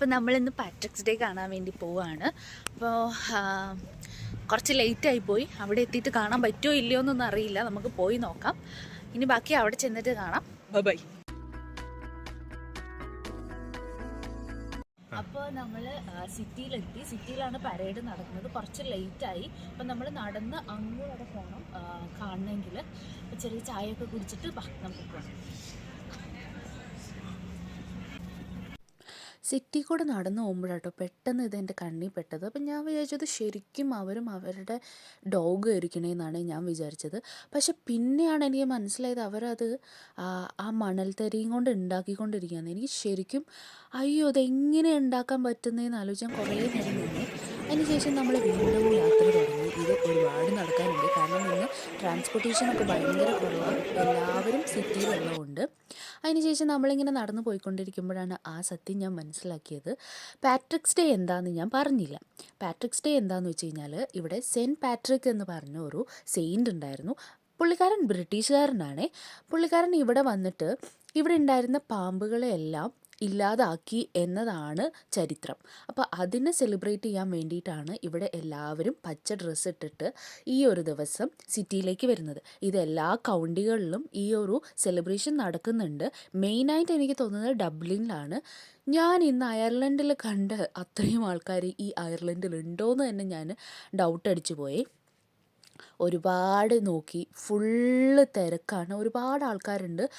അപ്പോൾ നമ്മളിന്ന് Patrick's day കാണാൻ വേണ്ടി പോവാണ്. അപ്പോൾ കുറച്ച് ലേറ്റായി പോയി. അവിടെ എത്തിയിട്ട് കാണാൻ പറ്റുമോ ഇല്ലയോ എന്നൊന്നും അറിയില്ല. നമുക്ക് പോയി നോക്കാം. ഇനി ബാക്കി അവിടെ ചെന്നിട്ട് കാണാം. ബൈ അപ്പോൾ നമ്മൾ സിറ്റിയിലെത്തി. സിറ്റിയിലാണ് പരേഡ് നടക്കുന്നത്. കുറച്ച് ലേറ്റായി അപ്പം നമ്മൾ നടന്ന് അങ്ങോട്ട് പോകണം കാണണമെങ്കിൽ ചെറിയ ചായയൊക്കെ കുടിച്ചിട്ട് നമുക്ക് പോകാം സിറ്റി കൂടെ നടന്നു പോകുമ്പോഴാട്ടോ പെട്ടെന്ന് ഇത് എന്റെ കണ്ണിൽ പെട്ടത്. അപ്പം ഞാൻ വിചാരിച്ചത് ശരിക്കും അവരും അവരുടെ ഡോഗ് ഇരിക്കണേന്നാണ് ഞാൻ വിചാരിച്ചത്. പക്ഷെ പിന്നെയാണ് എനിക്ക് മനസ്സിലായത് അവരത് ആ ആ മണൽത്തരിയും കൊണ്ട് ഉണ്ടാക്കിക്കൊണ്ടിരിക്കുകയാണ് എനിക്ക് ശരിക്കും അയ്യോ അതെങ്ങനെ ഉണ്ടാക്കാൻ പറ്റുന്നതെന്ന് ആലോചിച്ചാൽ കുറേ നേരം നിന്നു. അതിനുശേഷം നമ്മൾ വീണ്ടും യാത്ര തുടങ്ങി. ഇത് ഒരുപാട് നടക്കാനുണ്ട്. കാരണം ഇന്ന് ട്രാൻസ്പോർട്ടേഷനൊക്കെ ഭയങ്കര കുറവാണ് എല്ലാവരും സിറ്റിയിലുള്ളതുകൊണ്ട് അതിനുശേഷം നമ്മളിങ്ങനെ നടന്നു പോയിക്കൊണ്ടിരിക്കുമ്പോഴാണ് ആ സത്യം ഞാൻ മനസ്സിലാക്കിയത്. പാട്രിക്സ് ഡേ എന്താണെന്ന് ഞാൻ പറഞ്ഞില്ല. പാട്രിക്സ് ഡേ എന്താണെന്ന് വെച്ച് കഴിഞ്ഞാൽ ഇവിടെ സെന്റ് പാട്രിക് എന്ന് പറഞ്ഞ ഒരു സെയിന്റ് ഉണ്ടായിരുന്നു. പുള്ളിക്കാരൻ ബ്രിട്ടീഷുകാരനാണേ. പുള്ളിക്കാരൻ ഇവിടെ വന്നിട്ട് ഇവിടെ ഉണ്ടായിരുന്ന പാമ്പുകളെയെല്ലാം ഇല്ലാതാക്കി എന്നതാണ് ചരിത്രം. അപ്പോൾ അതിനെ സെലിബ്രേറ്റ് ചെയ്യാൻ വേണ്ടിയിട്ടാണ് ഇവിടെ എല്ലാവരും പച്ച ഡ്രസ്സ് ഇട്ടിട്ട് ഈ ഒരു ദിവസം സിറ്റിയിലേക്ക് വരുന്നത്. ഇത് എല്ലാ കൗണ്ടികളിലും ഈ ഒരു സെലിബ്രേഷൻ നടക്കുന്നുണ്ട്. മെയിനായിട്ട് എനിക്ക് തോന്നുന്നത് ഡബ്ലിനിലാണ്. ഞാൻ ഇന്ന് അയർലൻഡിൽ കണ്ട് അത്രയും ആൾക്കാർ ഈ അയർലൻഡിൽ ഉണ്ടോയെന്ന് തന്നെ ഞാൻ ഡൗട്ട് അടിച്ചു പോയി. ഒരുപാട് നോക്കി ഫുള്ള് തിരക്കാണ്. ഒരുപാട് ആൾക്കാരുണ്ട്.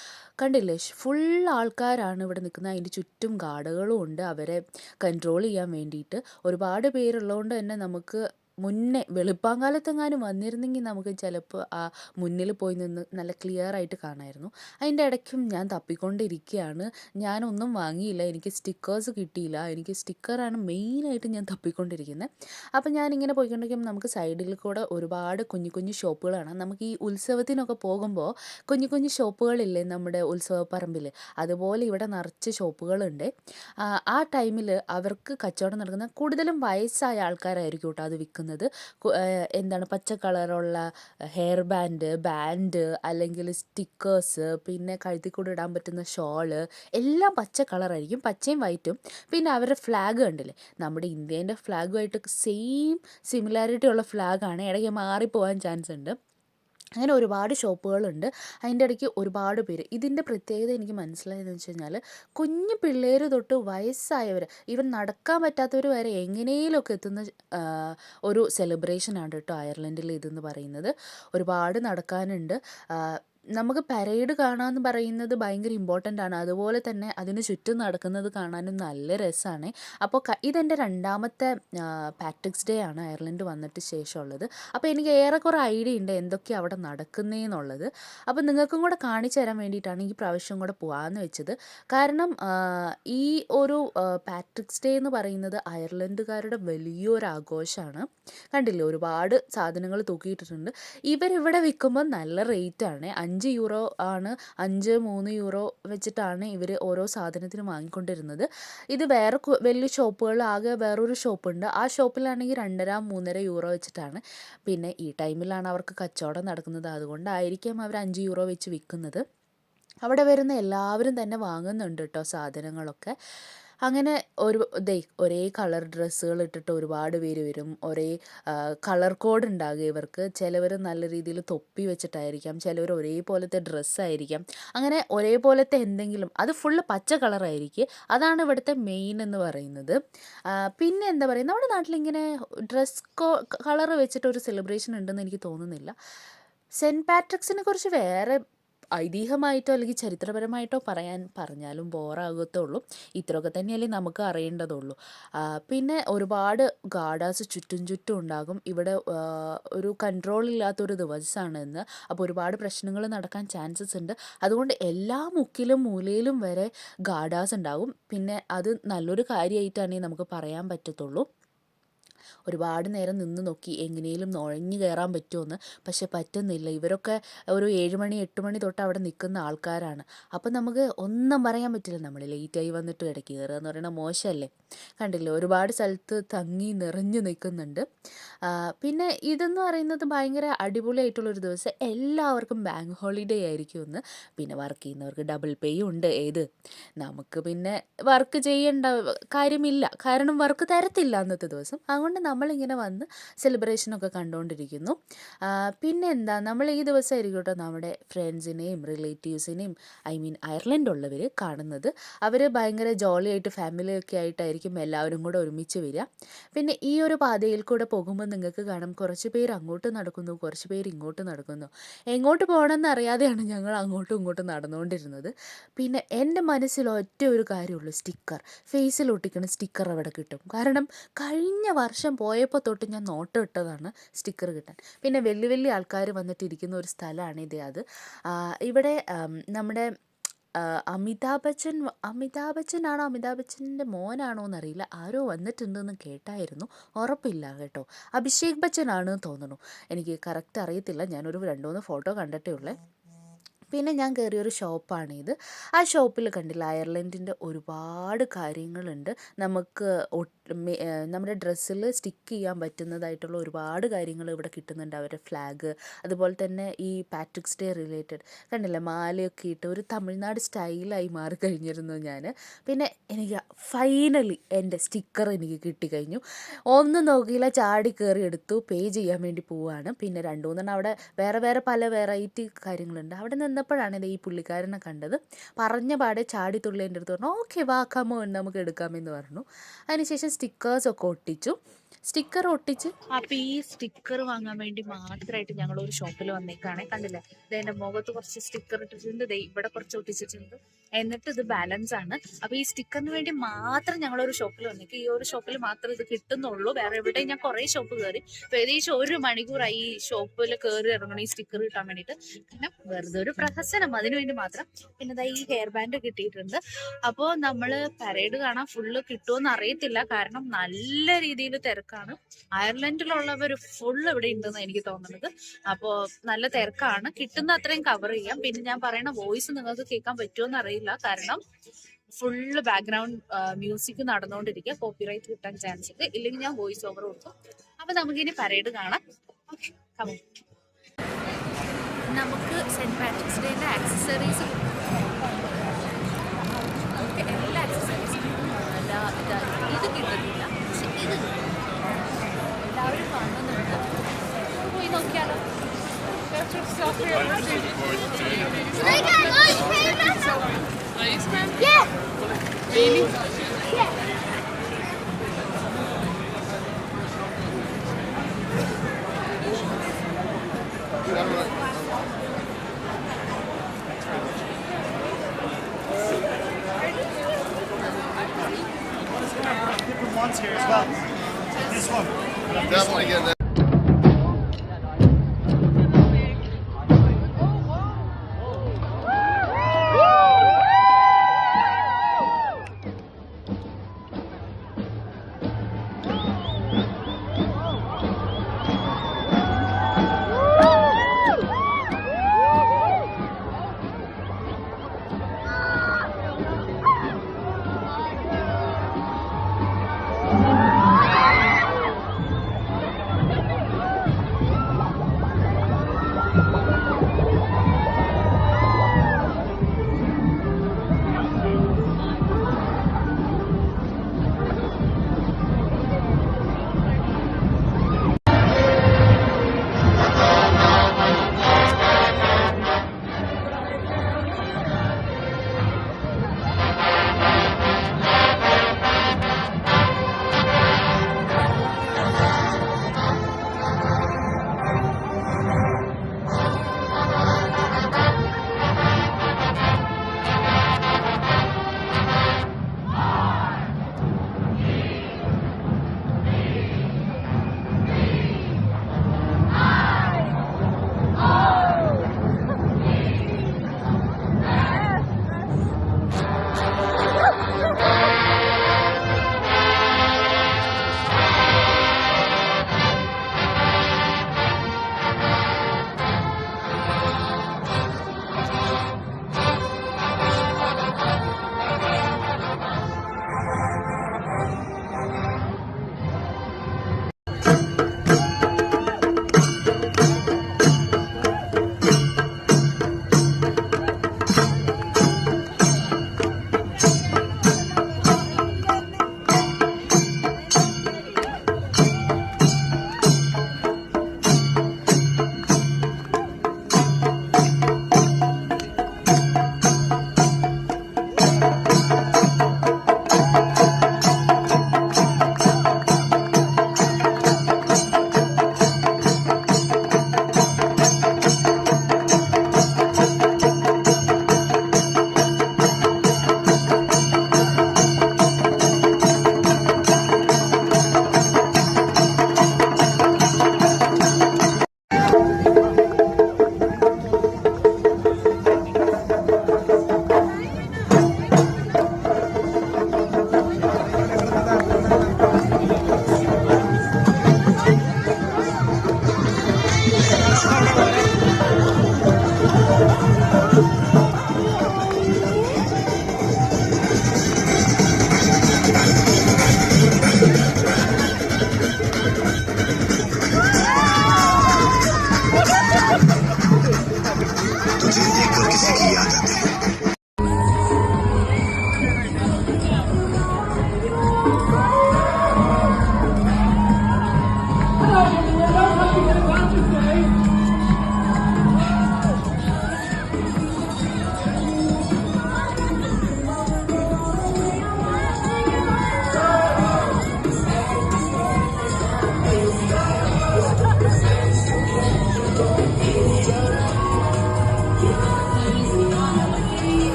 കണ്ടില്ലേ? ഫുൾ ആൾക്കാരാണ് ഇവിടെ നിൽക്കുന്നത്. അതിന്റെ ചുറ്റും ഗാർഡുകളും ഉണ്ട്. അവരെ കൺട്രോൾ ചെയ്യാൻ വേണ്ടിയിട്ട്. ഒരുപാട് പേരുള്ളതുകൊണ്ട് തന്നെ നമുക്ക് മുന്നേ വെളുപ്പാങ്കാലത്തെങ്ങാനും വന്നിരുന്നെങ്കിൽ നമുക്ക് ചിലപ്പോൾ ആ മുന്നിൽ പോയി നിന്ന് നല്ല ക്ലിയർ ആയിട്ട് കാണായിരുന്നു. അതിന്റെ ഇടയ്ക്കും ഞാൻ തപ്പിക്കൊണ്ടിരിക്കുകയാണ് ഞാനൊന്നും വാങ്ങിയില്ല. എനിക്ക് സ്റ്റിക്കേഴ്സ് കിട്ടിയില്ല. എനിക്ക് സ്റ്റിക്കറാണ് മെയിനായിട്ട് ഞാൻ തപ്പിക്കൊണ്ടിരിക്കുന്നത് അപ്പോൾ ഞാനിങ്ങനെ പോയിക്കൊണ്ടിരിക്കുമ്പോൾ നമുക്ക് സൈഡിൽ കൂടെ ഒരുപാട് കുഞ്ഞു കുഞ്ഞു ഷോപ്പുകളാണ്. നമുക്ക് ഈ ഉത്സവത്തിനൊക്കെ പോകുമ്പോൾ കുഞ്ഞു കുഞ്ഞു ഷോപ്പുകളില്ലേ നമ്മുടെ ഉത്സവപ്പറമ്പിൽ അതുപോലെ ഇവിടെ നിറച്ച് ഷോപ്പുകളുണ്ട്. ആ, ടൈമിൽ അവർക്ക് കച്ചവടം നടക്കുന്ന കൂടുതലും വയസ്സായ ആൾക്കാരായിരിക്കും കേട്ടോ അത് വിൽക്കുന്നത് ആ, എന്താണ് പച്ച കളറുള്ള ഹെയർ ബാൻഡ് ബാൻഡ് അല്ലെങ്കിൽ സ്റ്റിക്കേഴ്സ് പിന്നെ കഴുത്തിൽ കൂടെ ഇടാൻ പറ്റുന്ന ഷോൾ എല്ലാം പച്ച കളറായിരിക്കും. പച്ചയും വൈറ്റും പിന്നെ അവരുടെ ഫ്ലാഗ് കണ്ടില്ലേ? നമ്മുടെ ഇന്ത്യേന്റെ ഫ്ലാഗുമായിട്ട് സെയിം സിമിലാരിറ്റി ഉള്ള ഫ്ലാഗാണ് ഇടയ്ക്ക് മാറിപ്പോകാൻ ചാൻസ് ഉണ്ട്. അങ്ങനെ ഒരുപാട് ഷോപ്പുകളുണ്ട്. അതിന്റെ ഇടയ്ക്ക് ഒരുപാട് പേര്. ഇതിന്റെ പ്രത്യേകത എനിക്ക് മനസ്സിലായതെന്ന് വെച്ച് കഴിഞ്ഞാൽ കുഞ്ഞു പിള്ളേർ തൊട്ട് വയസ്സായവർ ഈവൻ നടക്കാൻ പറ്റാത്തവർ വരെ എങ്ങനെയൊക്കെ എത്തുന്ന ഒരു സെലിബ്രേഷനാണ് കേട്ടോ അയർലൻഡിൽ ഇതെന്ന് പറയുന്നത്. ഒരുപാട് നടക്കാനുണ്ട്. നമുക്ക് പരേഡ് കാണാമെന്ന് പറയുന്നത് ഭയങ്കര ഇമ്പോർട്ടന്റ് ആണ്. അതുപോലെ തന്നെ അതിന് ചുറ്റും നടക്കുന്നത് കാണാനും നല്ല രസമാണ് അപ്പോൾ ഇതെന്റെ രണ്ടാമത്തെ പാട്രിക്സ് ഡേ ആണ് അയർലൻഡ് വന്നിട്ട് ശേഷമുള്ളത്. അപ്പോൾ എനിക്ക് ഏറെക്കുറെ ഐഡിയ ഉണ്ട് എന്തൊക്കെയാണ് അവിടെ നടക്കുന്നതെന്നുള്ളത് അപ്പോൾ നിങ്ങൾക്കും കൂടെ കാണിച്ചു തരാൻ വേണ്ടിയിട്ടാണ് ഈ പ്രാവശ്യം കൂടെ പോകാമെന്ന് വെച്ചത്. കാരണം ഈ ഒരു പാട്രിക്സ് ഡേ എന്ന് പറയുന്നത് അയർലൻഡുകാരുടെ വലിയൊരു ആഘോഷമാണ്. കണ്ടില്ലേ? ഒരുപാട് സാധനങ്ങൾ തൂക്കിയിട്ടിട്ടുണ്ട്. ഇവരിവിടെ വിൽക്കുമ്പോൾ നല്ല റേറ്റാണ് അഞ്ച് യൂറോ ആണ് അഞ്ച് മൂന്ന് യൂറോ വെച്ചിട്ടാണ് ഇവർ ഓരോ സാധനത്തിനും വാങ്ങിക്കൊണ്ടിരുന്നത്. ഇത് വേറെ വലിയ ഷോപ്പുകൾ ആകെ വേറൊരു ഷോപ്പുണ്ട്. ആ ഷോപ്പിലാണെങ്കിൽ രണ്ടര മൂന്നര യൂറോ വെച്ചിട്ടാണ്. പിന്നെ ഈ ടൈമിലാണ് അവർക്ക് കച്ചവടം നടക്കുന്നത്. അതുകൊണ്ടായിരിക്കാം അവർ അഞ്ച് യൂറോ വെച്ച് വിൽക്കുന്നത്. അവിടെ വരുന്ന എല്ലാവരും തന്നെ വാങ്ങുന്നുണ്ട് കേട്ടോ സാധനങ്ങളൊക്കെ. അങ്ങനെ ഒരു ദേ ഒരേ കളർ ഡ്രസ്സുകൾ ഇട്ടിട്ട് ഒരുപാട് പേര് വരും. ഒരേ കളർ കോഡ് ഉണ്ടാകും ഇവർക്ക്. ചിലവർ നല്ല രീതിയിൽ തൊപ്പി വെച്ചിട്ടായിരിക്കാം. ചിലവർ ഒരേപോലത്തെ ഡ്രസ്സായിരിക്കാം അങ്ങനെ ഒരേപോലത്തെ എന്തെങ്കിലും അത് ഫുള്ള് പച്ച കളറായിരിക്കും അതാണ് ഇവിടുത്തെ മെയിൻ എന്ന് പറയുന്നത്. പിന്നെ എന്താ പറയുക നമ്മുടെ നാട്ടിലിങ്ങനെ ഡ്രസ് കോ കളർ വെച്ചിട്ട് ഒരു സെലിബ്രേഷൻ ഉണ്ടെന്ന് എനിക്ക് തോന്നുന്നില്ല. സെന്റ് പാട്രിക്സിനെ കുറിച്ച് വേറെ ഐതിഹ്യമായിട്ടോ അല്ലെങ്കിൽ ചരിത്രപരമായിട്ടോ പറയാൻ പറഞ്ഞാലും ബോറാകത്തേ ഉള്ളൂ ഇത്രയൊക്കെ തന്നെയല്ലേ നമുക്ക് അറിയേണ്ടതുള്ളൂ. പിന്നെ ഒരുപാട് ഗാർഡാസ് ചുറ്റും ചുറ്റും ഉണ്ടാകും. ഇവിടെ ഒരു കൺട്രോൾ ഇല്ലാത്തൊരു ദിവസമാണ് ഇന്ന് അപ്പോൾ ഒരുപാട് പ്രശ്നങ്ങൾ നടക്കാൻ ചാൻസസ് ഉണ്ട്. അതുകൊണ്ട് എല്ലാ മുക്കിലും മൂലയിലും വരെ ഗാർഡാസ് ഉണ്ടാകും. പിന്നെ അത് നല്ലൊരു കാര്യമായിട്ടാണ് നമുക്ക് പറയാൻ പറ്റത്തുള്ളൂ. ഒരുപാട് നേരം നിന്ന് നോക്കി എങ്ങനെയും നുഴഞ്ഞു കയറാൻ പറ്റുമെന്ന്. പക്ഷെ പറ്റുന്നില്ല. ഇവരൊക്കെ ഒരു ഏഴ് മണി എട്ട് മണി തൊട്ട് അവിടെ നിൽക്കുന്ന ആൾക്കാരാണ്. അപ്പം നമുക്ക് ഒന്നും പറയാൻ പറ്റില്ല. നമ്മൾ ലേറ്റായി വന്നിട്ട് ഇടയ്ക്ക് കയറുക എന്ന് പറയുന്നത് മോശമല്ലേ? കണ്ടില്ലേ? ഒരുപാട് സ്ഥലത്ത് തങ്ങി നിറഞ്ഞു നിൽക്കുന്നുണ്ട്. പിന്നെ ഇതെന്ന് പറയുന്നത് ഭയങ്കര അടിപൊളിയായിട്ടുള്ളൊരു ദിവസം. എല്ലാവർക്കും ബാങ്ക് ഹോളിഡേ ആയിരിക്കും എന്ന് പിന്നെ വർക്ക് ചെയ്യുന്നവർക്ക് ഡബിൾ പേയും ഉണ്ട്. ഏത്? നമുക്ക് പിന്നെ വർക്ക് ചെയ്യേണ്ട കാര്യമില്ല. കാരണം വർക്ക് തരത്തില്ല അന്നത്തെ ദിവസം. അതുകൊണ്ട് നമ്മളിങ്ങനെ വന്ന് സെലിബ്രേഷനൊക്കെ കണ്ടുകൊണ്ടിരിക്കുന്നു പിന്നെ എന്താ നമ്മൾ ഈ ദിവസമായിരിക്കും കേട്ടോ നമ്മുടെ ഫ്രണ്ട്സിനെയും റിലേറ്റീവ്സിനെയും ഐ മീൻ അയർലൻഡ് അയർലൻഡുള്ളവർ കാണുന്നത്. അവർ ഭയങ്കര ജോളിയായിട്ട് ഫാമിലിയൊക്കെ ആയിട്ടായിരിക്കും എല്ലാവരും കൂടെ ഒരുമിച്ച് വരിക. പിന്നെ ഈ ഒരു പാതയിൽ കൂടെ പോകുമ്പോൾ നിങ്ങൾക്ക് കാണാം കുറച്ച് പേര് അങ്ങോട്ട് നടക്കുന്നു കുറച്ച് പേര് ഇങ്ങോട്ട് നടക്കുന്നു. എങ്ങോട്ട് പോകണമെന്ന് അറിയാതെയാണ് ഞങ്ങൾ അങ്ങോട്ടും ഇങ്ങോട്ടും നടന്നുകൊണ്ടിരുന്നത്. പിന്നെ എന്റെ മനസ്സിൽ ഒറ്റ ഒരു കാര്യമുള്ളൂ സ്റ്റിക്കർ ഫേസിൽ ഒട്ടിക്കുന്ന സ്റ്റിക്കർ അവിടെ കിട്ടും. കാരണം കഴിഞ്ഞ വർഷം പോയപ്പോൾ തൊട്ട് ഞാൻ നോട്ട് ഇട്ടതാണ് സ്റ്റിക്കർ കിട്ടാൻ. പിന്നെ വലിയ വലിയ ആൾക്കാർ വന്നിട്ടിരിക്കുന്ന ഒരു സ്ഥലമാണ് ഇത് അത്. ഇവിടെ നമ്മുടെ അമിതാഭ് ബച്ചൻ അമിതാഭ് ബച്ചനാണോ അമിതാഭ് ബച്ചന്റെ മോനാണോ എന്നറിയില്ല. ആരോ വന്നിട്ടുണ്ടെന്ന് കേട്ടായിരുന്നു. ഉറപ്പില്ല കേട്ടോ. അഭിഷേക് ബച്ചനാണ് തോന്നുന്നു. എനിക്ക് കറക്റ്റ് അറിയത്തില്ല. ഞാനൊരു രണ്ട് മൂന്ന് ഫോട്ടോ കണ്ടിട്ടേ ഉള്ളേ. പിന്നെ ഞാൻ കയറിയൊരു ഷോപ്പാണിത് ആ ഷോപ്പിൽ കണ്ടില്ല അയർലൻഡിന്റെ ഒരുപാട് കാര്യങ്ങളുണ്ട്. നമുക്ക് ഒട്ട് നമ്മുടെ ഡ്രസ്സിൽ സ്റ്റിക്ക് ചെയ്യാൻ പറ്റുന്നതായിട്ടുള്ള ഒരുപാട് കാര്യങ്ങൾ ഇവിടെ കിട്ടുന്നുണ്ട്. അവരുടെ ഫ്ലാഗ് അതുപോലെ തന്നെ ഈ പാട്രിക്സ് ഡേ റിലേറ്റഡ്. കണ്ടില്ലേ മാലയൊക്കെ ഇട്ട് ഒരു തമിഴ്നാട് സ്റ്റൈലായി മാറി കഴിഞ്ഞിരുന്നു ഞാൻ പിന്നെ എനിക്ക് ഫൈനലി എന്റെ സ്റ്റിക്കർ എനിക്ക് കിട്ടിക്കഴിഞ്ഞു. ഒന്ന് നോക്കിയില്ല ചാടി കയറി എടുത്തു പേ ചെയ്യാൻ വേണ്ടി പോവുകയാണ് പിന്നെ രണ്ടു മൂന്നെണ്ണം അവിടെ വേറെ വേറെ പല വെറൈറ്റി കാര്യങ്ങളുണ്ട്. അവിടെ നിന്നപ്പോഴാണ് ഈ പുള്ളിക്കാരനെ കണ്ടത്. പറഞ്ഞ പാടെ ചാടി തുള്ളി എന്റെ അടുത്ത് പറഞ്ഞു ഓക്കെ വാ കമോ നമുക്ക് എടുക്കാമെന്ന് പറഞ്ഞു. അതിനുശേഷം സ്റ്റിക്കേഴ്സ് ഒക്കെ ഒട്ടിച്ചു. സ്റ്റിക്കർ ഒട്ടിച്ച് അപ്പൊ ഈ സ്റ്റിക്കർ വാങ്ങാൻ വേണ്ടി മാത്രമായിട്ട് ഞങ്ങൾ ഒരു ഷോപ്പിൽ വന്നേക്കാണെ. കണ്ടില്ലേ? ഇത് എന്റെ മുഖത്ത് കുറച്ച് സ്റ്റിക്കർ ഇട്ടിട്ടുണ്ട്. ഇവിടെ കുറച്ച് ഒട്ടിച്ചിട്ടുണ്ട്. എന്നിട്ട് ഇത് ബാലൻസ് ആണ്. അപ്പൊ ഈ സ്റ്റിക്കറിന് വേണ്ടി മാത്രം ഞങ്ങൾ ഒരു ഷോപ്പിൽ വന്നേക്ക്. ഈ ഒരു ഷോപ്പിൽ മാത്രം ഇത് കിട്ടുന്നുള്ളൂ. വേറെ എവിടെയും ഞാൻ കുറെ ഷോപ്പ് കയറി അപ്പൊ ഏകദേശം ഒരു മണിക്കൂറായി ഈ ഷോപ്പിൽ കയറി ഇറങ്ങണം ഈ സ്റ്റിക്കർ കിട്ടാൻ വേണ്ടിയിട്ട്. പിന്നെ വെറുതെ ഒരു പ്രഹസനം. അതിനു വേണ്ടി മാത്രം. പിന്നെ ഈ ഹെയർ ബാൻഡ് കിട്ടിയിട്ടുണ്ട്. അപ്പോൾ നമ്മൾ പരേഡ് കാണാൻ ഫുള്ള് കിട്ടുമെന്ന് അറിയത്തില്ല. കാരണം നല്ല രീതിയിൽ തിരക്കാണ് അയർലൻഡിലുള്ളവർ ഫുൾ ഇവിടെ ഉണ്ടെന്ന് എനിക്ക് തോന്നുന്നത് അപ്പോ നല്ല തിരക്കാണ് കിട്ടുന്ന അത്രയും കവർ ചെയ്യാം പിന്നെ ഞാൻ പറയുന്ന വോയിസ് നിങ്ങൾക്ക് കേൾക്കാൻ പറ്റുമോന്ന് അറിയില്ല കാരണം ഫുള്ള് ബാക്ക്ഗ്രൗണ്ട് മ്യൂസിക് നടന്നുകൊണ്ടിരിക്കുക കോപ്പിറൈറ്റ് കിട്ടാൻ ചാൻസ് ഉണ്ട് ഇല്ലെങ്കിൽ ഞാൻ വോയിസ് ഓവർ കൊടുക്കും അപ്പൊ നമുക്കിനി പരേഡ് കാണാം ഓക്കെ നമുക്ക് സെന്റ് പാട്രിക്സ് ഡേന്റെ ആക്സസറീസ് എല്ലാ ആക്സസറീസും ഇത് കിട്ടുന്നില്ല പക്ഷെ ഇത്. എല്ലാവരും കാണുന്നുണ്ട്. പോയി നോക്കിയാലോ. different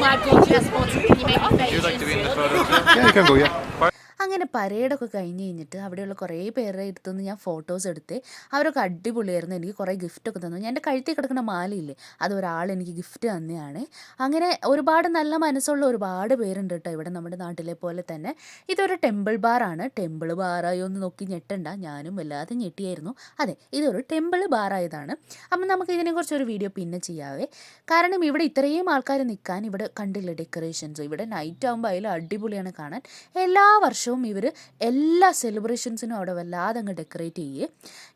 Want to can you make me You'd like to be in the photo too? Yeah, you can go, yeah. അങ്ങനെ പരേഡൊക്കെ കഴിഞ്ഞ് കഴിഞ്ഞിട്ട് അവിടെയുള്ള കുറേ പേരുടെ അടുത്തുനിന്ന് ഞാൻ ഫോട്ടോസ് എടുത്ത് അവരൊക്കെ അടിപൊളിയായിരുന്നു. എനിക്ക് കുറേ ഗിഫ്റ്റൊക്കെ തന്നു. ഞാൻ എന്റെ കഴുത്തിൽ കിടക്കുന്ന മാലയില്ലേ അത് ഒരാൾ എനിക്ക് ഗിഫ്റ്റ് തന്നെയാണ്. അങ്ങനെ ഒരുപാട് നല്ല മനസ്സുള്ള ഒരുപാട് പേരുണ്ട് കേട്ടോ ഇവിടെ നമ്മുടെ നാട്ടിലെ പോലെ തന്നെ. ഇതൊരു ടെമ്പിൾ ബാറാണ് ടെമ്പിൾ ബാറായോ എന്ന് നോക്കി ഞെട്ടണ്ട. ഞാനും വല്ലാതെ ഞെട്ടിയായിരുന്നു. അതെ ഇതൊരു ടെമ്പിൾ ബാറായതാണ് അപ്പം നമുക്ക് ഇതിനെക്കുറിച്ച് ഒരു വീഡിയോ പിന്നെ ചെയ്യാവേ. കാരണം ഇവിടെ ഇത്രയും ആൾക്കാർ നിൽക്കാൻ ഇവിടെ കണ്ടില്ല ഡെക്കറേഷൻസ് ഇവിടെ നൈറ്റ് ആകുമ്പോൾ അതിൽ അടിപൊളിയാണ് കാണാൻ. എല്ലാ വർഷവും ഇവർ എല്ലാ സെലിബ്രേഷൻസിനും അവിടെ വല്ലാതെ അങ്ങ് ഡെക്കറേറ്റ് ചെയ്യേ.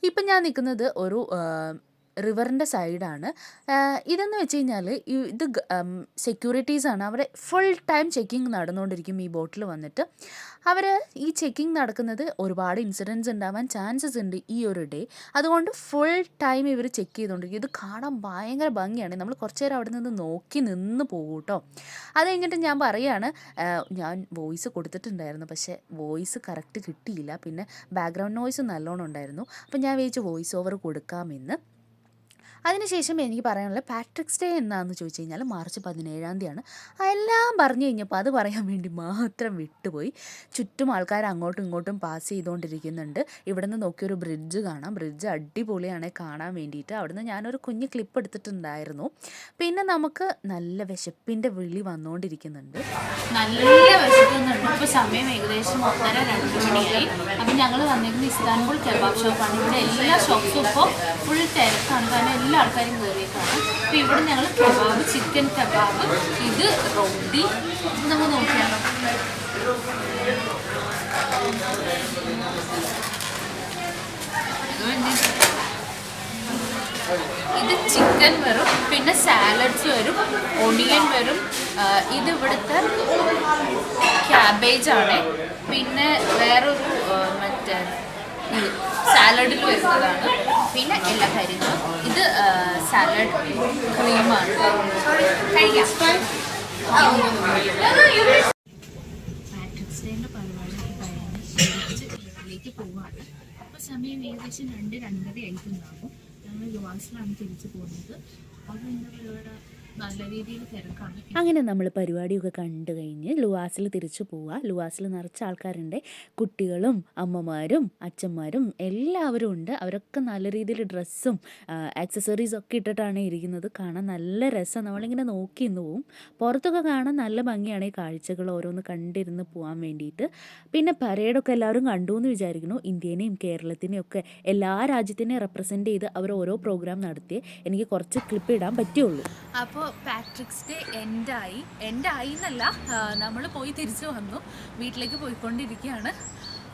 ഇപ്പം ഞാൻ നിൽക്കുന്നത് ഒരു റിവറിന്റെ സൈഡാണ്. ഇതെന്ന് വെച്ച് കഴിഞ്ഞാൽ ഇത് സെക്യൂരിറ്റീസാണ്. അവിടെ ഫുൾ ടൈം ചെക്കിങ് നടന്നുകൊണ്ടിരിക്കും ഈ ബോട്ടിൽ വന്നിട്ട്. അവർ ഈ ചെക്കിങ് നടക്കുന്നത് ഒരുപാട് ഇൻസിഡൻസ് ഉണ്ടാവാൻ ചാൻസസ് ഉണ്ട് ഈ ഒരു ഡേ. അതുകൊണ്ട് ഫുൾ ടൈം ഇവർ ചെക്ക് ചെയ്തുകൊണ്ടിരിക്കും. ഇത് കാണാൻ ഭയങ്കര ഭംഗിയാണ്. നമ്മൾ കുറച്ച് നേരം അവിടെ നിന്ന് നോക്കി നിന്ന് പോകും കേട്ടോ അത് കഴിഞ്ഞിട്ട് ഞാൻ പറയുകയാണ് ഞാൻ വോയിസ് കൊടുത്തിട്ടുണ്ടായിരുന്നു. പക്ഷേ വോയിസ് കറക്റ്റ് കിട്ടിയില്ല. പിന്നെ ബാക്ക്ഗ്രൗണ്ട് നോയിസ് നല്ലോണം ഉണ്ടായിരുന്നു. അപ്പം ഞാൻ വിചാരിച്ചു വോയിസ് ഓവർ കൊടുക്കാമെന്ന്. അതിനുശേഷം എനിക്ക് പറയാനുള്ളത് പാട്രിക്സ് ഡേ എന്നാന്ന് ചോദിച്ചു കഴിഞ്ഞാൽ മാർച്ച് പതിനേഴാം തീയതിയാണ്. എല്ലാം പറഞ്ഞു കഴിഞ്ഞപ്പോൾ അത് പറയാൻ വേണ്ടി മാത്രം വിട്ടുപോയി. ചുറ്റും ആൾക്കാർ അങ്ങോട്ടും ഇങ്ങോട്ടും പാസ് ചെയ്തുകൊണ്ടിരിക്കുന്നുണ്ട്. ഇവിടെ നിന്ന് നോക്കിയൊരു ബ്രിഡ്ജ് കാണാം. ബ്രിഡ്ജ് അടിപൊളിയാണ് കാണാൻ വേണ്ടിയിട്ട്. അവിടുന്ന് ഞാനൊരു കുഞ്ഞ് ക്ലിപ്പ് എടുത്തിട്ടുണ്ടായിരുന്നു. പിന്നെ നമുക്ക് നല്ല വിശപ്പിന്റെ വിളി വന്നുകൊണ്ടിരിക്കുന്നുണ്ട്. നല്ല വിശക്കുന്നുണ്ട്. ഇപ്പോൾ സമയം ഏകദേശം ഒന്നര രണ്ട് മണിയായി. അപ്പം ഞങ്ങൾ വന്നിരുന്ന ഇസ്താൻബുൾ കെബാബ് ഷോപ്പാണ് ഇവിടെ എല്ലാ ഷോപ്സും ഇപ്പോൾ ഫുൾ തിരക്കാണ്. കാരണം എല്ലാ ആൾക്കാരും കയറിയേക്കാണ് അപ്പോൾ ഇവിടെ ഞങ്ങൾ കബാബ് ചിക്കൻ കബാബ് ഇത് റൊട്ടി നമുക്ക് നോക്കിയാലോ? ഇത് ചിക്കൻ വരും പിന്നെ സാലഡ്സ് വരും ഒണിയൻ വരും. ഇത് ഇവിടുത്തെ ആണ്. പിന്നെ വേറൊരു മറ്റേ സാലഡിൽ വരുന്നതാണ്. പിന്നെ എല്ലാ കാര്യങ്ങളും. ഇത് സാലഡ് ക്രീമാണ്. കഴിക്കാം. സമയം ഏകദേശം രണ്ട് രണ്ടര ആയിട്ടുണ്ടാകും. ഞങ്ങൾ യുവാസിലാണ് തിരിച്ചു പോകുന്നത്. അപ്പോൾ എന്താ പറയുക നല്ല രീതിയിൽ തിരക്കാണ്. അങ്ങനെ നമ്മൾ പരിപാടിയൊക്കെ കണ്ടു കഴിഞ്ഞ് ലുവാസിൽ തിരിച്ചു പോവുക ലുവാസിൽ നിറച്ച ആൾക്കാരുണ്ട്. കുട്ടികളും അമ്മമാരും അച്ഛന്മാരും എല്ലാവരും ഉണ്ട്. അവരൊക്കെ നല്ല രീതിയിൽ ഡ്രസ്സും ആക്സസറീസ് ഒക്കെ ഇട്ടിട്ടാണ് ഇരിക്കുന്നത്. കാണാൻ നല്ല രസം. നമ്മളിങ്ങനെ നോക്കി നിന്ന് പോവും. പുറത്തൊക്കെ കാണാൻ നല്ല ഭംഗിയാണ് ഈ കാഴ്ചകൾ ഓരോന്ന് കണ്ടിരുന്ന് പോകാൻ വേണ്ടിയിട്ട്. പിന്നെ പരേഡൊക്കെ എല്ലാവരും കണ്ടു എന്ന് വിചാരിക്കുന്നു. ഇന്ത്യനെയും കേരളത്തിനെയും ഒക്കെ എല്ലാ രാജ്യത്തിനെയും റെപ്രസെന്റ് ചെയ്ത് അവർ ഓരോ പ്രോഗ്രാം നടത്തി എനിക്ക് കുറച്ച് ക്ലിപ്പ് ഇടാൻ പറ്റുള്ളൂ. അപ്പോൾ പാട്രിക്സ് ഡേ എൻഡായി എൻഡായി എന്നല്ല നമ്മൾ പോയി തിരിച്ചു വന്നു. വീട്ടിലേക്ക് പോയിക്കൊണ്ടിരിക്കുകയാണ്.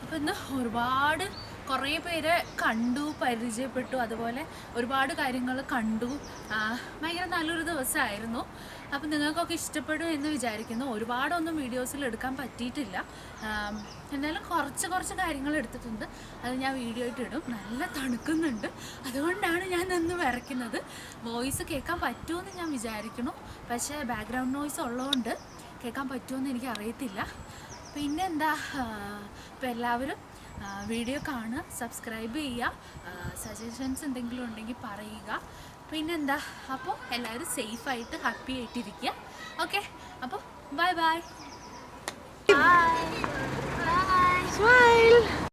അപ്പോൾ ഇന്ന് ഒരുപാട് കുറേ പേരെ കണ്ടു പരിചയപ്പെട്ടു. അതുപോലെ ഒരുപാട് കാര്യങ്ങൾ കണ്ടു. ഭയങ്കര നല്ലൊരു ദിവസമായിരുന്നു. അപ്പം നിങ്ങൾക്കൊക്കെ ഇഷ്ടപ്പെടും എന്ന് വിചാരിക്കുന്നു. ഒരുപാടൊന്നും വീഡിയോസിൽ എടുക്കാൻ പറ്റിയിട്ടില്ല. എന്നാലും കുറച്ച് കുറച്ച് കാര്യങ്ങൾ എടുത്തിട്ടുണ്ട്. അത് ഞാൻ വീഡിയോ ആയിട്ട് ഇടും. നല്ല തണുക്കുന്നുണ്ട്. അതുകൊണ്ടാണ് ഞാൻ നിന്ന് വിറയ്ക്കുന്നത്. വോയിസ് കേൾക്കാൻ പറ്റുമെന്ന് ഞാൻ വിചാരിക്കുന്നു. പക്ഷേ ബാക്ക്ഗ്രൗണ്ട് നോയ്സ് ഉള്ളതുകൊണ്ട് കേൾക്കാൻ പറ്റുമെന്ന് എനിക്ക് അറിയത്തില്ല. പിന്നെ എന്താ ഇപ്പം എല്ലാവരും വീഡിയോ കാണുക സബ്സ്ക്രൈബ് ചെയ്യുക സജഷൻസ് എന്തെങ്കിലും ഉണ്ടെങ്കിൽ പറയുക. പിന്നെന്താ? അപ്പോൾ എല്ലാവരും സേഫായിട്ട് ഹാപ്പി ആയിട്ടിരിക്കുക ഓക്കെ? അപ്പോൾ ബൈ ബൈ. ബൈ